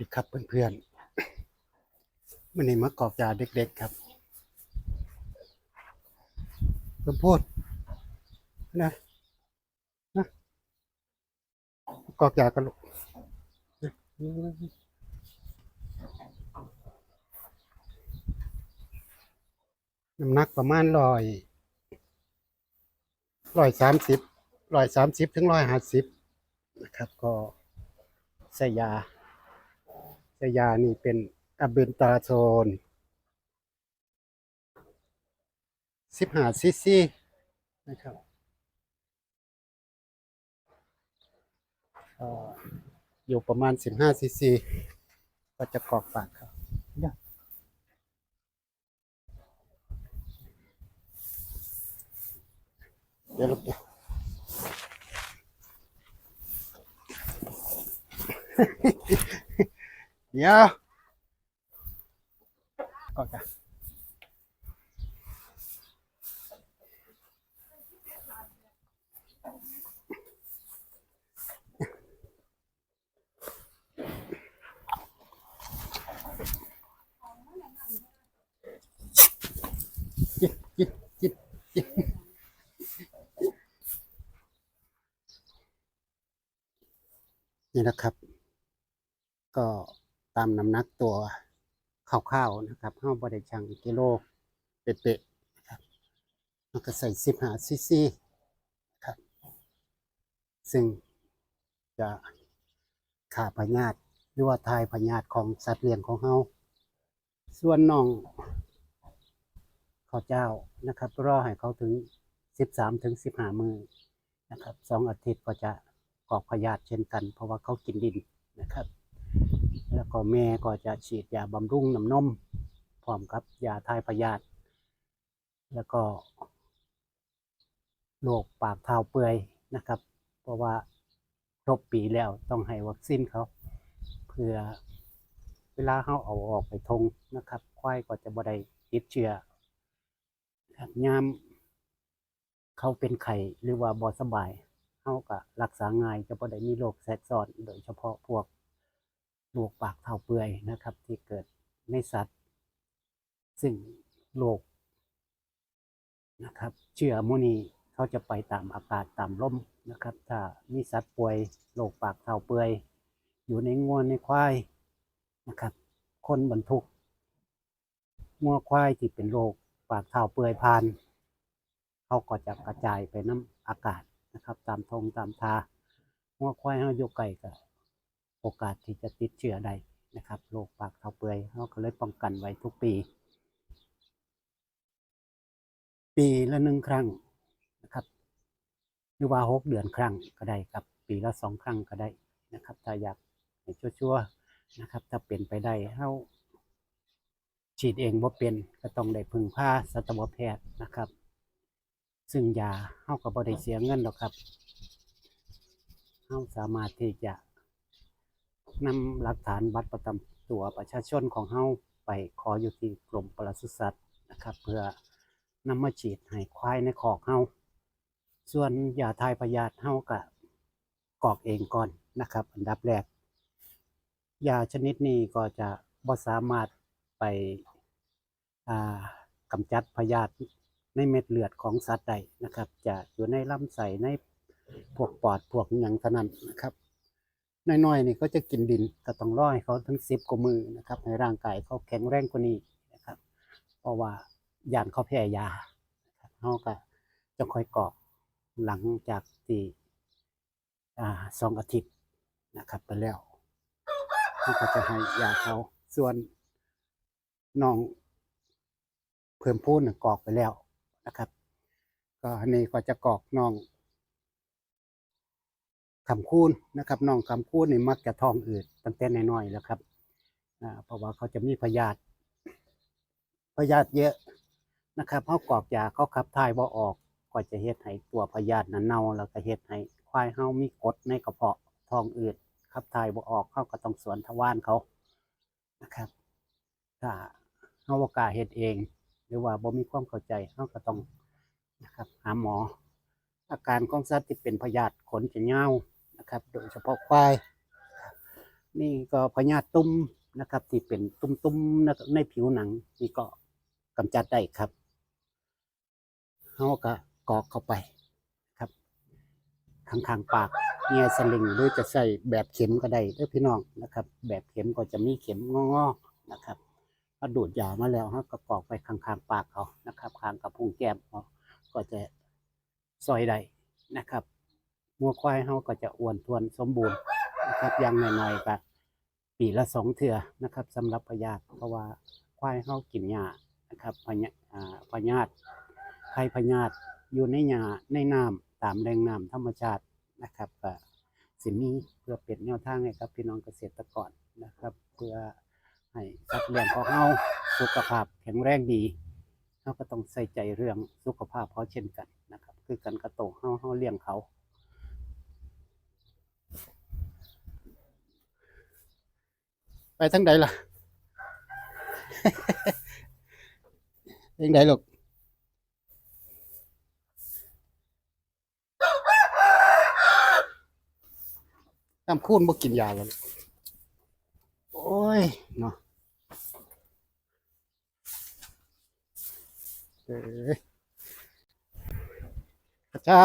ดีครับเพื่อนๆวันนี้มากอกยาเด็กๆครับเพิ่มพูดนะนะกอกยากันลูกน้ำหนักประมาณร้อยร้อยสามสิบร้อยสามสิบถึงร้อยห้าสิบนะครับ ก็ใส่ยา สยานี่เป็นอะเบนตาโซนสิบห้าซีซีนะครับเอ่ออยู่ประมาณสิบห้าซีซีก็จะกรอกปากครับเดี๋ยวเดี๋ยวลูก เดี๋ยวเดี๋ยวก็จะจิบจิบจิบจิบนี่นะครับ ก็ ตามน้ำหนักตัวคร่าวๆนะครับห้าบริชังกิโลเป๊ะๆนะครับมันก็ใส่สิบห้าซีซีครับ ซึ่งจะขาพยาธิหรือว่าทายพยาธิของสัตว์เลี้ยงของเฮาส่วนน้องข้าวเจ้านะครับรอให้เขาถึงสิบสามถึงสิบห้ามือนะครับสองอาทิตย์ก็จะกรอกพยาธิเช่นกัน เพราะว่าเขากินดินนะครับ แล้วก็แม่ก็จะฉีดยาบำรุงน้ำนมพร้อมกับยาทายพยาธิแล้วก็โรคปากเท้าเปื่อยนะครับ เพราะว่าครบปีแล้วต้องให้วัคซีนเขา เพื่อเวลาเขาเอาออกไปทงนะครับควายก็จะบ่ได้ติดเชื้อครับยามเขาเป็นไข้หรือว่าบ่สบายเขาก็รักษาง่ายจะบ่ได้มีโรคแทรกซ้อนโดยเฉพาะพวก โรคปากเท้าเปื่อยนะครับ ที่เกิดในสัตว์ ซึ่งโรคนะครับเชื้อโมนีเขาจะไปตามอากาศตามลมนะครับ ถ้ามีสัตว์ป่วยโรคปากเท้าเปื่อย อยู่ในงัวในควายนะครับ คนบรรทุกงัวควายที่เป็นโรคปากเท้าเปื่อยพานเขาก็จะกระจายไปน้ำอากาศนะครับ ตามทงตามทางัวควายเขาอยู่ไกลกับ โอกาสที่จะติดเชื้อได้นะครับโรคปากเท้าเปื่อยเราก็เลยป้องกันไว้ทุกปี ปีละหนึ่งครั้งนะครับหรือว่าหกเดือนครั้งก็ได้ครับ ปีละสองครั้งก็ได้นะครับ ถ้าอยากให้ชัวร์ๆนะครับ ถ้าเป็นไปได้เราฉีดเองบ่เป็นก็ต้องได้พึ่งพาสัตวแพทย์นะครับ ซึ่งยาเฮาก็บ่ได้เสียเงินหรอกครับเฮาสามารถที่จะ นำหลักฐานบัตรประจำตัวประชาชนของเฮาไปขออยู่ที่กรมปศุสัตว์นะครับ เพื่อนำมาฉีดให้ควายในคอกเฮาส่วนยาทายพยาธิเฮาก็กอกเองก่อนนะครับ อันดับแรกยาชนิดนี้ก็จะบ่สามารถไปกำจัดพยาธิในเม็ดเลือดของสัตว์ใดนะครับ จะอยู่ในลำไส้ในพวกปอดพวกหยังเท่านั้นนะครับ น้อยๆนี่ก็จะกินดินก็ต้องรอให้เขาทั้งสิบกว่ามือนะครับ ให้ร่างกายเขาแข็งแรงกว่านี้นะครับ เพราะว่ายานเขาแพ้ยาเขาก็จะคอยกอกหลังจากที่สองอาทิตย์นะครับไปแล้วเขาก็จะให้ยาเขาส่วนน้องเพิ่มพูนกอกไปแล้วนะครับ ก็อันนี้ก็จะกอกน้อง คำคูณนะครับน้องคำคูณนี่มักจะท้องอืดตั้งแต่น้อยๆแล้วครับเพราะว่าเขาจะมีพยาธิพยาธิเยอะนะครับเขากรอกยาเขาขับถ่ายบ่ออกก็จะเฮ็ดให้ตัวพยาธินั้นเน่าแล้วก็เฮ็ดให้ควายเฮามีกดในกระเพาะท้องอืดขับถ่ายบ่ออกเขาก็ต้องสวนทวารเขานะครับถ้าเฮาบ่กล้าเฮ็ดเอง หรือว่าบ่มีความเข้าใจเฮาก็ต้องนะครับหาหมอ อาการของสัตว์ที่เป็นพยาธิขนจะเงา นะครับ โดยเฉพาะควาย นี่ก็พยาตุ้มนะครับที่เป็นตุ้มๆนะครับในผิวหนังนี่ก็กำจัดได้ครับเขาก็กรอกเข้าไปครับข้างๆปากเงียสลิงหรือจะใส่แบบเข็มก็ได้เด้อพี่น้องนะครับ แบบเข็มก็จะมีเข็มงอๆนะครับพอดูดยามาแล้วเขาก็กรอกไปข้างๆปากเขานะครับข้างกับพุงแก้มเขาก็จะซอยได้นะครับ งัวควายเขาก็จะอ้วนทวนสมบูรณ์นะครับย่างน้อยๆก็ปีละสองเทื่อนะครับสำหรับพยาธิเพราะว่าควายเขากินหญ้านะครับพยาอ่าพยาธิไข้พยาธิอยู่ในหญ้าในน้ำตามแหล่งน้ำธรรมชาตินะครับก็สิมีเพื่อเป็นแนวทางให้กับพี่น้องเกษตรกรนะครับ เพื่อให้สัตว์เลี้ยงของเราสุขภาพแข็งแรงดีเราก็ต้องใส่ใจเรื่องสุขภาพเขาะเช่นกันนะครับ คือกันกระโตเฮาเฮาเลี้ยงเขา ไปทั้งใดล่ะยังไดลูกน้ำคูนบ่กินยาแล้วลูกโอ้ยเนาะเอ้ยพระเจ้า